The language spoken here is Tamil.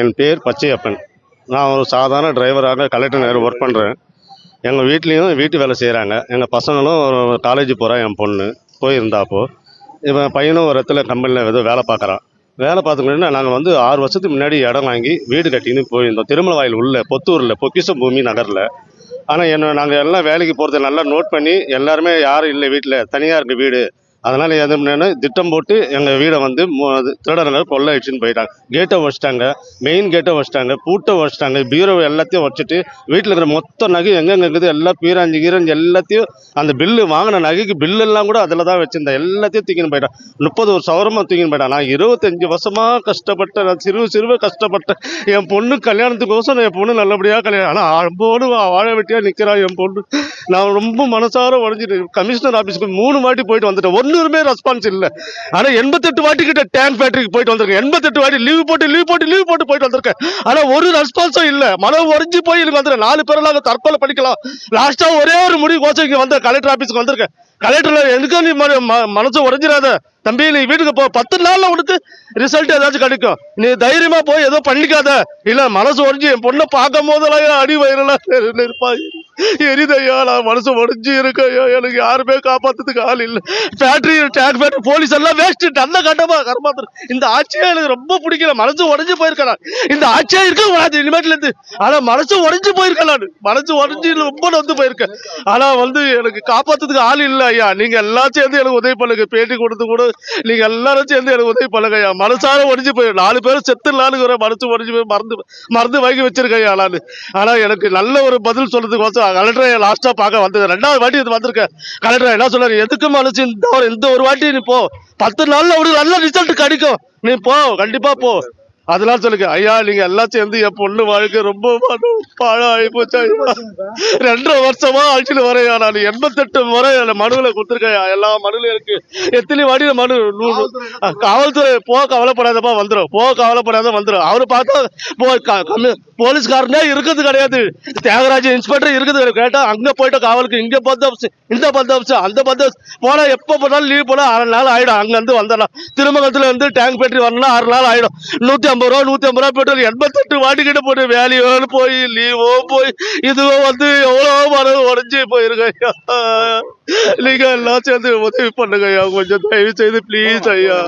என் பேர் பச்சையப்பன். நான் ஒரு சாதாரண டிரைவராக கலெக்டர் நேரம் ஒர்க் பண்ணுறேன் எங்கள் வீட்லேயும் வீட்டு வேலை செய்கிறாங்க எங்கள் பசங்களும் காலேஜ் போகிறான் என் பொண்ணு. போயிருந்தாப்போ இவன் பையனும் ஒரு இடத்துல கம்பெனியில் ஏதோ வேலை பார்க்குறான். வேலை பார்த்துக்கிட்டா நாங்கள் வந்து ஆறு வருஷத்துக்கு முன்னாடி இடம் வாங்கி வீடு கட்டின்னு போயிருந்தோம். திருமல வாயில் உள்ள பொத்தூரில் பொக்கிஷம் பூமி நகரில். ஆனால் என்ன நாங்கள் எல்லாம் வேலைக்கு போகிறத நல்லா நோட் பண்ணி எல்லாருமே யாரும் இல்லை வீட்டில் தனியாக இருக்குது வீடு. அதனால் எது பண்ணேன்னா திட்டம் போட்டு எங்கள் வீடை வந்து திருடர்கள் அது கொள்ளை அடிச்சுன்னு போயிட்டாங்க. கேட்டை வச்சிட்டாங்க மெயின் கேட்டை வச்சிட்டாங்க பூட்டை வச்சிட்டாங்க பீரோ எல்லாத்தையும் வச்சுட்டு வீட்டில் இருக்கிற மொத்த நகை எங்கெங்கே இருக்குது? எல்லாம் பீராஞ்சி கீரஞ்சி எல்லாத்தையும் அந்த பில்லு வாங்கின நகைக்கு பில்லு எல்லாம் கூட அதில் தான் வச்சுருந்தேன். எல்லாத்தையும் தூக்கின்னு போயிட்டான். முப்பது ஒரு சவரமாக தூக்கின்னு போயிட்டான். நான் இருபத்தஞ்சு வருஷமாக கஷ்டப்பட்டேன். நான் சிறு சிறுவ கஷ்டப்பட்டேன். என் பொண்ணு கல்யாணத்துக்கோசம் என் பொண்ணு நல்லபடியாக கல்யாணம் ஆனால் அம்போடு வாழ வெட்டியாக நிற்கிறான் என் பொண்ணு. நான் ரொம்ப மனசார உடஞ்சிட்டு கமிஷனர் ஆஃபீஸ்க்கு மூணு வாட்டி போயிட்டு வந்துட்டேன். ஒரு ஒன்றுமே ரெஸ்பான்ஸ் இல்லை. ஆனால் எண்பத்தெட்டு வாட்டி கிட்ட டேங்க் ஃபேக்டரிக்கு போயிட்டு வந்திருக்கேன். எண்பத்தெட்டு வாட்டி லீவ் போட்டு லீவ் போட்டு லீவ் போட்டு போயிட்டு வந்திருக்கேன். ஆனால் ஒரு ரெஸ்பான்ஸும் இல்லை. மனம் உறைஞ்சி போய் எனக்கு வந்துடுறேன் நாலு பேரெல்லாம் தற்கொலை படிக்கலாம் லாஸ்ட்டாக ஒரே ஒரு முடிவு கோச்சம் இங்கே வந்து கலெக்டர் ஆஃபீஸ்க்கு வந்திருக்கேன். கலெக்டரில் எதுக்கும் நீ மனசு உறைஞ்சிடாத தம்பி நீ வீட்டுக்கு போ. பத்து நாள்ல உனக்கு ரிசல்ட் ஏதாச்சும் கிடைக்கும். நீ தைரியமா போய் ஏதோ பண்ணிக்காத. இல்ல மனசு உடஞ்சி என் பொண்ணை பார்க்கும் போதெல்லாம் அடி வயிறெல்லாம் இருப்பா எரிதையா நான் மனசு உடஞ்சி இருக்கையா? எனக்கு யாருமே காப்பாத்துறதுக்கு ஆள் இல்லை. ஃபேக்டரி டேக் ஃபேக்டரி போலீஸ் எல்லாம் வேஸ்ட் நல்ல கட்டமா கரமாத்திரம் இந்த ஆட்சியே எனக்கு ரொம்ப பிடிக்கல. மனசு உடஞ்சி போயிருக்கேன் இந்த ஆட்சியாக இருக்க கூடாது இனிமேட்ல இருந்து. ஆனா மனசு உடஞ்சி போயிருக்கேன் நான். மனசு உடஞ்சி ரொம்ப வந்து போயிருக்கேன். ஆனா வந்து எனக்கு காப்பாத்துறதுக்கு ஆள் இல்லை ஐயா. நீங்க எல்லாம் சேர்ந்து எனக்கு உதவி பண்ணுங்க. பேட்டி கொடுத்து கூட நீங்க எல்லாரும் சேர்ந்து எனக்கு உதவி பண்ணுங்கய்யா மனசார ஒடிஞ்சு போய் நாலு பேரும் செத்துலான்னு மனசு ஒடிஞ்சு போய் மறந்து மறந்து வாங்கி வச்சிருக்கையா நான். ஆனா எனக்கு நல்ல ஒரு பதில் சொல்றதுக்கு கலெக்டரை லாஸ்டா பார்க்க வந்தது. ரெண்டாவது வாட்டி இது வந்திருக்கேன். கலெக்டர் என்ன சொல்றாரு எதுக்கு மனசு இந்த ஒரு இந்த ஒரு வாட்டி நீ போ. பத்து நாள்ல உனக்கு நல்ல ரிசல்ட் கிடைக்கும். நீ போ. கண்டிப்பா போ. அதெல்லாம் சொல்லுங்க. ஐயா நீங்க எல்லாம் சேர்ந்து என் பொண்ணு வாழ்க்கை ரொம்ப பாழம் ஆகி போச்சு ரெண்டரை வருஷமா அழிச்சுட்டு வரையா நான் எண்பத்தெட்டு முறை மனுவில் கொடுத்துருக்கேன் எல்லா மனுவிலும் இருக்கு. எத்தனை வாடி மனு? நூறு. காவல்துறை போ கவலைப்படாதப்பா வந்துடும் போ கவலைப்படாத வந்துடும் அவரு பார்த்தா போலீஸ்காரனே இருக்கிறது கிடையாது. தியாகராஜ் இன்ஸ்பெக்டர் இருக்குது கிடையாது. கேட்டா அங்க போயிட்டு காவலுக்கு இங்க பந்தோபஸ்து இந்த பந்தோபஸ்து அந்த பந்தோபஸ்து போனா எப்ப போனாலும் லீவ் போனா அரை நாள் ஆயிடும். அங்க இருந்து வந்துடலாம் திருமங்கலத்துல இருந்து டேங்க் பேட்டரி வரலாம் ஆறு நாள் ஆயிடும். நூத்தி ஐம்பது ரூபா நூத்தி ஐம்பது ரூபா பெட்ரோல் எண்பத்தெட்டு வாட்டிக்கிட்ட போட்டு வேலையோ போய் லீவோ போய் இதுவோ வந்து எவ்வளவோ மரம் உடஞ்சி போயிருக்க ஐயா. நீங்க எல்லாம் சேர்ந்து உதவி பண்ணுங்க ஐயா. கொஞ்சம் தயவு செய்து ப்ளீஸ் ஐயா.